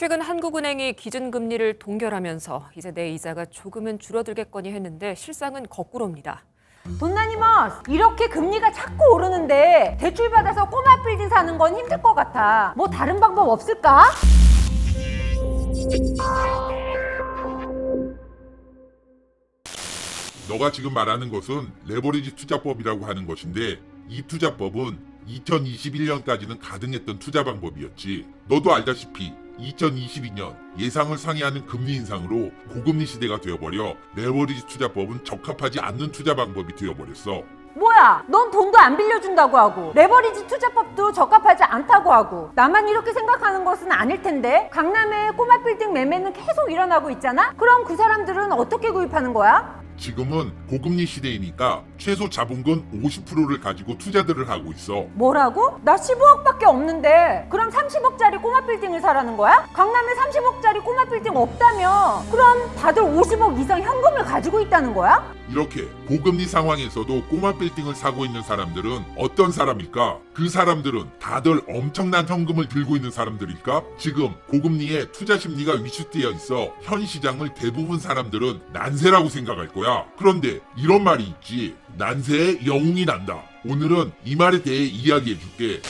최근 한국은행이 기준금리를 동결하면서 이제 내 이자가 조금은 줄어들겠거니 했는데 실상은 거꾸로입니다. 돈나니머스 이렇게 금리가 자꾸 오르는데 대출 받아서 꼬마 빌딩 사는 건 힘들 것 같아. 뭐 다른 방법 없을까? 너가 지금 말하는 것은 레버리지 투자법이라고 하는 것인데 이 투자법은 2021년까지는 가능했던 투자 방법이었지. 너도 알다시피 2022년 예상을 상회하는 금리 인상으로 고금리 시대가 되어버려 레버리지 투자법은 적합하지 않는 투자 방법이 되어버렸어. 뭐야? 넌 돈도 안 빌려준다고 하고 레버리지 투자법도 적합하지 않다고 하고 나만 이렇게 생각하는 것은 아닐 텐데 강남의 꼬마 빌딩 매매는 계속 일어나고 있잖아? 그럼 그 사람들은 어떻게 구입하는 거야? 지금은 고금리 시대이니까 최소 자본금 50%를 가지고 투자들을 하고 있어. 뭐라고? 나 15억밖에 없는데 그럼 30억짜리 꼬마 빌딩을 사라는 거야? 강남에 30억짜리 꼬마 빌딩 없다며 그럼 다들 50억 이상 현금을 가지고 있다는 거야? 이렇게 고금리 상황에서도 꼬마 빌딩을 사고 있는 사람들은 어떤 사람일까? 그 사람들은 다들 엄청난 현금을 들고 있는 사람들일까? 지금 고금리에 투자 심리가 위축되어 있어 현 시장을 대부분 사람들은 난세라고 생각할 거야. 그런데 이런 말이 있지. 난세에 영웅이 난다. 오늘은 이 말에 대해 이야기해 줄게.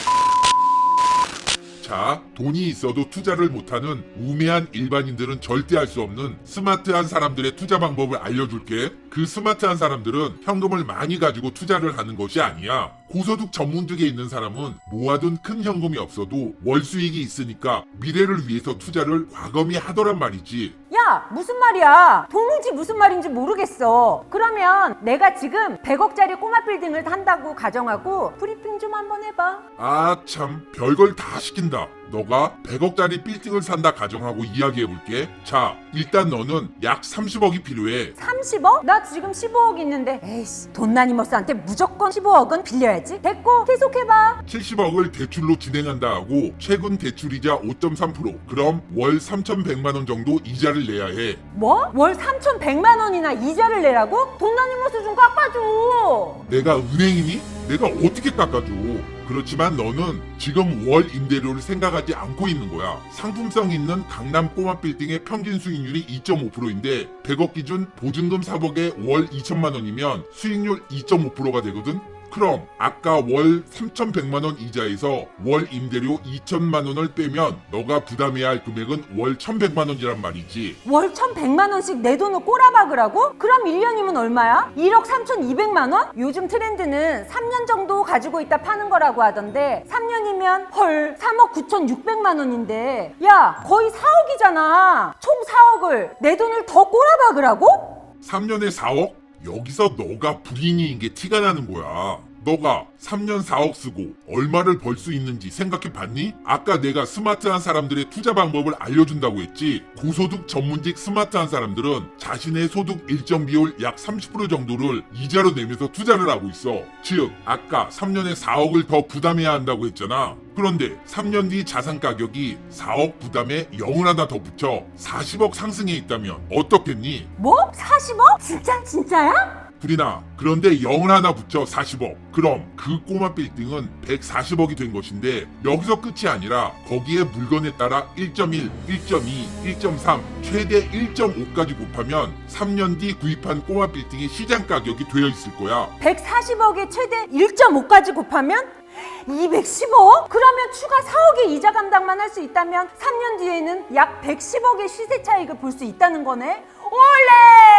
자, 돈이 있어도 투자를 못하는 우매한 일반인들은 절대 할 수 없는 스마트한 사람들의 투자 방법을 알려줄게. 그 스마트한 사람들은 현금을 많이 가지고 투자를 하는 것이 아니야. 고소득 전문직에 있는 사람은 모아둔 큰 현금이 없어도 월 수익이 있으니까 미래를 위해서 투자를 과감히 하더란 말이지. 야, 무슨 말이야? 도무지 무슨 말인지 모르겠어. 그러면 내가 지금 100억짜리 꼬마 빌딩을 한다고 가정하고 브리핑 좀 한번 해봐. 아, 참, 별걸 다 시킨다. 너가 100억짜리 빌딩을 산다 가정하고 이야기해볼게. 자, 일단 너는 약 30억이 필요해. 30억? 나 지금 15억 있는데 에이씨 돈나니머스한테 무조건 15억은 빌려야지 됐고 계속해봐 70억을 대출로 진행한다 하고 최근 대출이자 5.3% 그럼 월 3,100만 원 정도 이자를 내야 해. 뭐? 월 3,100만 원이나 이자를 내라고? 돈나니머스 좀 깎아줘 내가 은행이니? 내가 어떻게 깎아줘? 그렇지만 너는 지금 월 임대료를 생각하지 않고 있는 거야. 상품성 있는 강남 꼬마 빌딩의 평균 수익률이 2.5%인데 100억 기준 보증금 4억에 월 2천만 원이면 수익률 2.5%가 되거든? 그럼 아까 월 3,100만 원 이자에서 월 임대료 2천만 원을 빼면 너가 부담해야 할 금액은 월 1,100만 원이란 말이지. 월 1,100만 원씩 내 돈을 꼬라박으라고? 그럼 1년이면 얼마야? 1억 3,200만 원? 요즘 트렌드는 3년 정도 가지고 있다 파는 거라고 하던데 3년이면 헐 3억 9,600만 원인데 야 거의 4억이잖아 총 4억을 내 돈을 더 꼬라박으라고? 3년에 4억? 여기서 너가 불인이인 게 티가 나는 거야. 너가 3년 4억 쓰고 얼마를 벌 수 있는지 생각해 봤니? 아까 내가 스마트한 사람들의 투자 방법을 알려준다고 했지. 고소득 전문직 스마트한 사람들은 자신의 소득 일정 비율 약 30% 정도를 이자로 내면서 투자를 하고 있어. 즉, 아까 3년에 4억을 더 부담해야 한다고 했잖아. 그런데 3년 뒤 자산 가격이 4억 부담에 0을 하나 더 붙여 40억 상승해 있다면 어떻겠니? 뭐? 40억? 진짜 진짜야? 불이나 그런데 0을 하나 붙여 40억 그럼 그 꼬마 빌딩은 140억이 된 것인데 여기서 끝이 아니라 거기에 물건에 따라 1.1, 1.2, 1.3 최대 1.5까지 곱하면 3년 뒤 구입한 꼬마 빌딩의 시장 가격이 되어 있을 거야 140억에 최대 1.5까지 곱하면 210억? 그러면 추가 4억의 이자 감당만 할 수 있다면 3년 뒤에는 약 110억의 시세 차익을 볼 수 있다는 거네? 올레!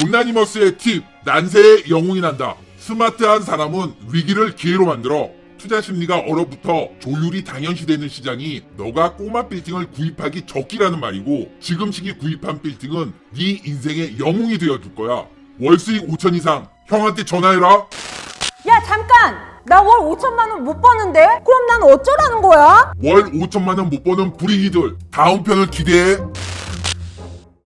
돈나니머스의 팁 난세의 영웅이 난다 스마트한 사람은 위기를 기회로 만들어 투자 심리가 얼어붙어 조율이 당연시되는 시장이 너가 꼬마 빌딩을 구입하기 적기라는 말이고 지금 시기 구입한 빌딩은 네 인생의 영웅이 되어줄 거야 월 수익 5천 이상 형한테 전화해라 야 잠깐! 나 월 5천만 원 못 버는데? 그럼 난 어쩌라는 거야? 월 5천만 원 못 버는 불이기들 다음 편을 기대해